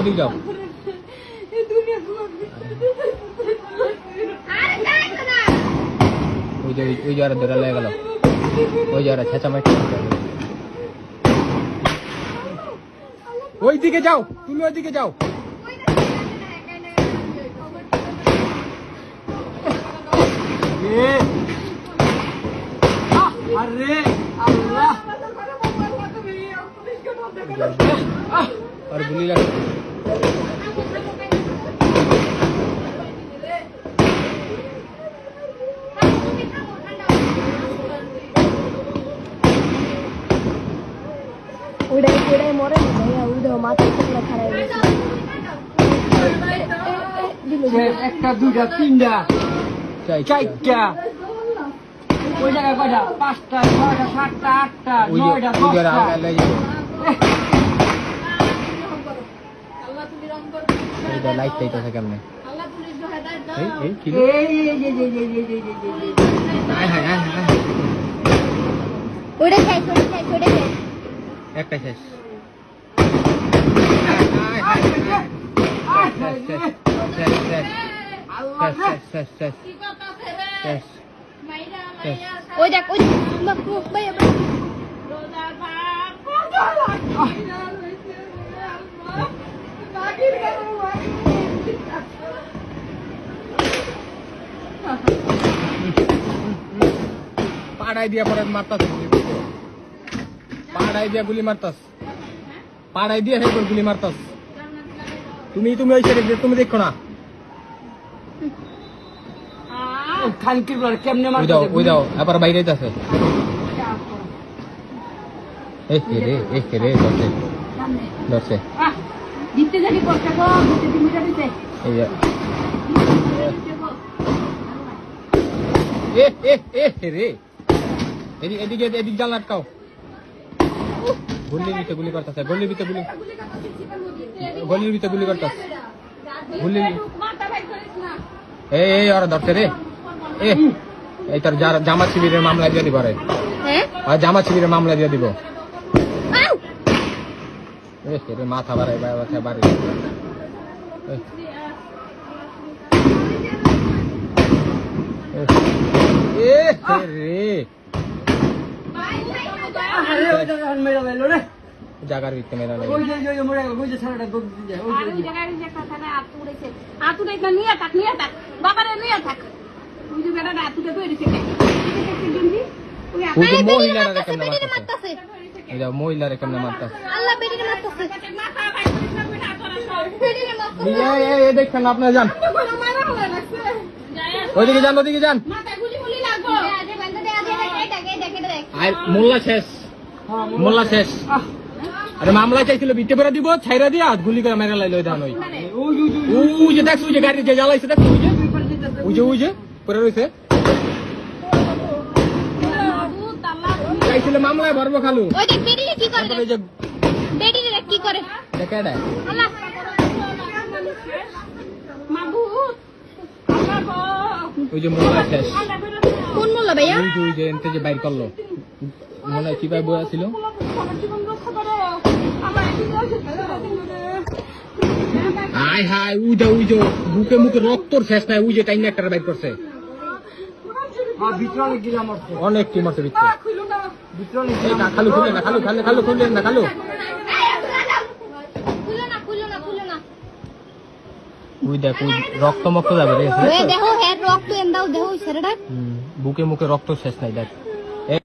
করে যাও। ওই যে ওই যে আর ধরে লেগে গেল। ওই যে আর ছেঁচা মাটি ওই দিকে যাও তুমি ওই দিকে যাও আরে আল্লাহ। আর গুলি লাগে કેળાએ મોરે ને જયા ઉડો માથે કેટલા ખરાય একটা দুটা তিনটা চারটা। ওই জায়গায় কয়টা? পাঁচটা ছয়টা সাতটা আটটা নয়টা দশটা। এটা লাইট টাইট আছে কেমনে? এই এই কি এই এই এই এই এই এই এই আয় হায় আয় হায় ওটা শেষ ওটা শেষ ওটা শেষ। একটাই শেষ। Padai dia perut martas Padai dia guli Padai dia guli martas তুমি তুমি ওই সাইডে তুমি দেখো না। খানকির পর কেমনে ওই মারতে দাও ওই দাও আবার বাইরে যাচ্ছে। এই কে রে এই রে ধরছে। ধরছে। দিতে জানি করতে গো দিতে দিতে দিতে এই যে। এ এ এ রে। এদিকে এদিকে এদিক জাল আটকাও। গল্লির ভিতরে গুলি করতেছে গল্লির ভিতরে গুলি। গল্লির ভিতরে গুলি করতেছে গুলি মাথা ভাই করিস না। এই এই ওরা ধরছে রে। এ এই তোর জামা শিবিরের মামলা দিয়ে দিব রে হ্যাঁ আর জামা শিবিরের মামলা দিয়ে দিব। মাথা বাড়াই মাথা বাড়ি রে। জাগার ভিতরে মেলা লাগে ওই যে ওই যে গেল ওই যে সারাটা দুধ দিয়ে ওই যে ওই যে কথা না আতুড়েছে আতুড়ে না নিয়ে থাক নিয়া থাক বাবারে নিয়া থাক ওই যে বেটা আতুড়ে ধরে দিছে ওই মহিলারা কেমনে মারতাছে এটা মহিলারা কেমনে মারতাছে আল্লাহ বেটিকে মারতাছে এই আপনারা যান ওইদিকে মোল্লা শেষ মোল্লা শেষ আরে মামলা চাইছিল বিটে করে দিব ছাইরা দিয়া গুলি করে মেরে লাইলো ধান ওই ওই যে দেখছ ওই যে গাড়ি যে জ্বালাইছে দেখছ ওই যে? ওই যে ওই যে পরে রয়েছে চাইছিল মামলায় ভরবো খালু। ওই দেখ বেটিরে কি করে ওই যে বেটিরে দেখ কি করে? দেখে এটা আল্লাহ। মাবুত ওই যে মোল্লা শেষ। কোন মোল্লা ভাইয়া? ওই যে ওই যে এনতে যে বাইর করল। মনে হয় কি ভাই বই ছিল? হাই হাই মুখে রক্তর শেষ নাই টাইম একটা বাইক করছে। রক্ত বুকে মুখে রক্ত শেষ নাই দেখ।